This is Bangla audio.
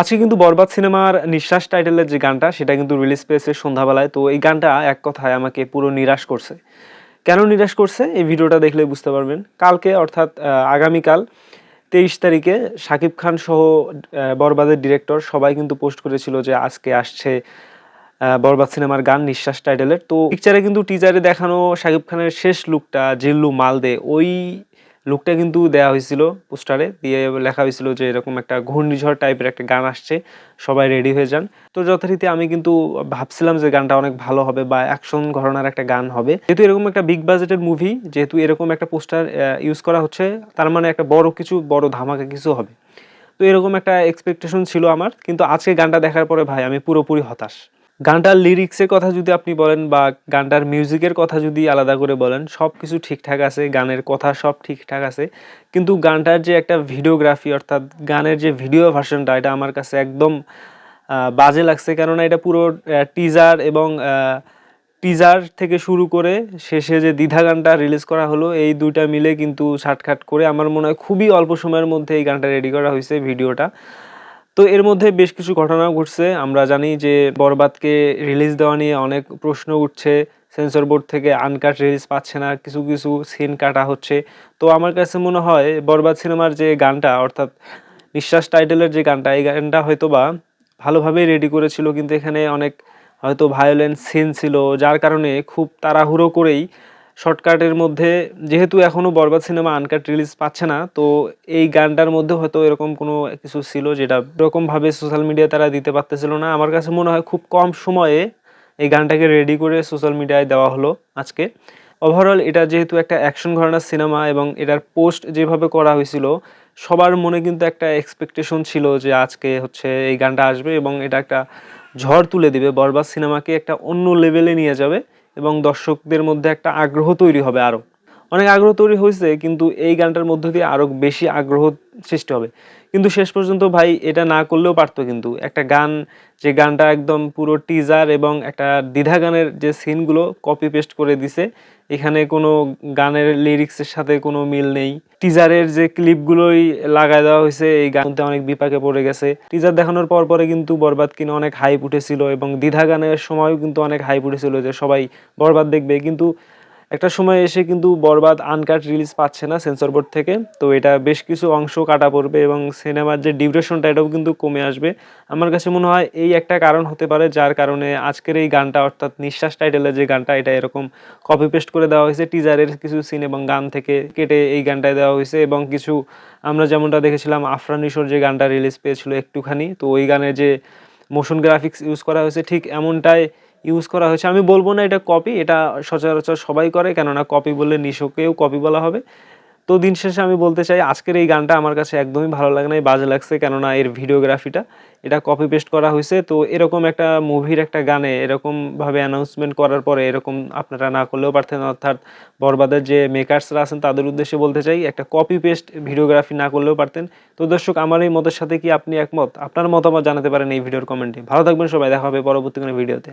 আজকে কিন্তু বরবাদ সিনেমার নিঃশ্বাস টাইটেলের যে গানটা, সেটা কিন্তু রিলিজ পেয়েছে সন্ধ্যাবেলায়। তো এই গানটা এক কথায় আমাকে পুরো নিরাশ করছে। কেন নিরাশ করছে? এই ভিডিওটা দেখলে বুঝতে পারবেন। কালকে, অর্থাৎ আগামীকাল, তেইশ তারিখে শাকিব খান সহ বরবাদের ডিরেক্টর সবাই কিন্তু পোস্ট করেছিল যে আজকে আসছে বরবাদ সিনেমার গান নিঃশ্বাস টাইটেলের। তো পিকচারে কিন্তু টিজারে দেখানো শাকিব খানের শেষ লুকটা জিল্লু মালদে, ওই লুকটা কিন্তু দেওয়া হয়েছিল পোস্টারে দিয়ে লেখা হয়েছিল যে এরকম একটা ঘূর্ণিঝড় টাইপের একটা গান আসছে, সবাই রেডি হয়ে যান। তো যথারীতি আমি কিন্তু ভাবছিলাম যে গানটা অনেক ভালো হবে বা অ্যাকশন ঘটনার একটা গান হবে। যেহেতু এরকম একটা বিগ বাজেটের মুভি যেহেতু এরকম একটা পোস্টার ইউজ করা হচ্ছে, তার মানে একটা বড় কিছু, বড় ধামাকা কিছু হবে। তো এরকম একটা এক্সপেকটেশন ছিল আমার, কিন্তু আজকে গানটা দেখার পরে ভাই আমি পুরোপুরি হতাশ। গানটার লিরিক্সের কথা যদি আপনি বলেন বা গানটার মিউজিকের কথা যদি আলাদা করে বলেন সব কিছু ঠিকঠাক আছে, গানের কথা সব ঠিকঠাক আছে, কিন্তু গানটার যে একটা ভিডিওগ্রাফি অর্থাৎ গানের যে ভিডিও ভার্সনটা এটা আমার কাছে একদম বাজে লাগছে। কেননা এটা পুরো টিজার এবং টিজার থেকে শুরু করে শেষে যে দ্বিধা গানটা রিলিজ করা হলো, এই দুইটা মিলে কিন্তু ছাটখাট করে আমার মনে হয় খুবই অল্প সময়ের মধ্যে এই গানটা রেডি করা হয়েছে ভিডিওটা তো এর মধ্যে বেশ কিছু ঘটনা ঘটছে। আমরা জানি যে বরবাদকে রিলিজ দেওয়া নিয়ে অনেক প্রশ্ন উঠছে। সেন্সর বোর্ড থেকে আনকাট রিলিজ পাচ্ছে না, কিছু কিছু সিন কাটা হচ্ছে। তো আমার কাছে মনে হয় বরবাদ সিনেমার যে গানটা, অর্থাৎ নিঃশ্বাস টাইটেলের যে গানটা, এই গানটা হয়তো বা ভালোভাবেই রেডি করেছিল, কিন্তু এখানে অনেক হয়তো ভায়োলেন্স সিন ছিল, যার কারণে খুব তাড়াহুড়ো করেই শর্টকাটের মধ্যে, যেহেতু এখনও বরবাদ সিনেমা আনকাট রিলিজ পাচ্ছে না, তো এই গানটার মধ্যে হয়তো এরকম কোনো কিছু ছিল যেটা এরকমভাবে সোশ্যাল মিডিয়ায় তারা দিতে পারতেছিল না। আমার কাছে মনে হয় খুব কম সময়ে এই গানটাকে রেডি করে সোশ্যাল মিডিয়ায় দেওয়া হলো আজকে। ওভারঅল এটা যেহেতু একটা অ্যাকশন ঘরানার সিনেমা এবং এটার পোস্ট যেভাবে করা হয়েছিল, সবার মনে কিন্তু একটা এক্সপেকটেশন ছিল যে আজকে হচ্ছে এই গানটা আসবে এবং এটা একটা ঝড় তুলে দিবে। বরবাদ সিনেমাকে একটা অন্য লেভেলে নিয়ে যাবে। এবং দর্শকদের মধ্যে একটা আগ্রহ তৈরি হবে আরও অনেক আগ্রহ তৈরি হয়েছে, কিন্তু এই গানটার মধ্য দিয়ে আরও বেশি আগ্রহ সৃষ্টি হবে। কিন্তু শেষ পর্যন্ত ভাই এটা না করলেও পারতো কিন্তু। একটা গান, যে গানটা একদম পুরো টিজার এবং একটা দ্বিধা গানের যে সিনগুলো কপি পেস্ট করে দিছে, এখানে কোনো গানের লিরিক্সের সাথে কোনো মিল নেই। টিজারের যে ক্লিপগুলোই লাগাই দেওয়া হয়েছে, এই গানতে অনেক বিপাকে পড়ে গেছে। টিজার দেখানোর পর পরে কিন্তু বরবাদ কিনে অনেক হাইপ উঠেছিল এবং দ্বিধা গানের সময়ও কিন্তু অনেক হাইপ উঠেছিল যে সবাই বরবাদ দেখবে। কিন্তু একটা সময় এসে কিন্তু বরবাদ আনকাট রিলিজ পাচ্ছে না সেন্সর বোর্ড থেকে। তো এটা বেশ কিছু অংশ কাটা পড়বে এবং সিনেমার যে ডিউরেশনটা, এটাও কিন্তু কমে আসবে। আমার কাছে মনে হয় এই একটা কারণ হতে পারে, যার কারণে আজকের এই গানটা, অর্থাৎ নিঃশ্বাস টাইটেলের যে গানটা, এটা এরকম কপি পেস্ট করে দেওয়া হয়েছে। টিজারের কিছু সিন এবং গান থেকে কেটে এই গানটায় দেওয়া হয়েছে এবং কিছু, আমরা যেমনটা দেখেছিলাম, আফরান নিশোর যে গানটা রিলিজ পেয়েছিল একটুখানি। তো ওই গানে যে মোশন গ্রাফিক্স ইউজ করা হয়েছে, ঠিক এমনটাই ইউজ করা হয়েছে। আমি বলব না এটা কপি এটা সচরাচর সবাই করে, কেননা কপি বললে নিশোকেও কপি বলা হবে। তো দিন শেষে আমি বলতে চাই, আজকের এই গানটা আমার কাছে একদমই ভালো লাগে নাই বাজে লাগছে, কেননা এর ভিডিওগ্রাফিটা এটা কপি পেস্ট করা হয়েছে। তো এরকম একটা মুভির একটা গানে এরকমভাবে অ্যানাউন্সমেন্ট করার পরে এরকম আপনারা না করলেও পারতেন, অর্থাৎ বরবাদের যে মেকার্সরা আছেন, তাদের উদ্দেশ্যে বলতে চাই, একটা কপি পেস্ট ভিডিওগ্রাফি না করলেও পারতেন। তো দর্শক, আমার এই মতের সাথে কি আপনি একমত? আপনার মতামত জানাতে পারেন এই ভিডিওর কমেন্টে ভালো থাকবেন সবাই, দেখা হবে পরবর্তী কোনো ভিডিওতে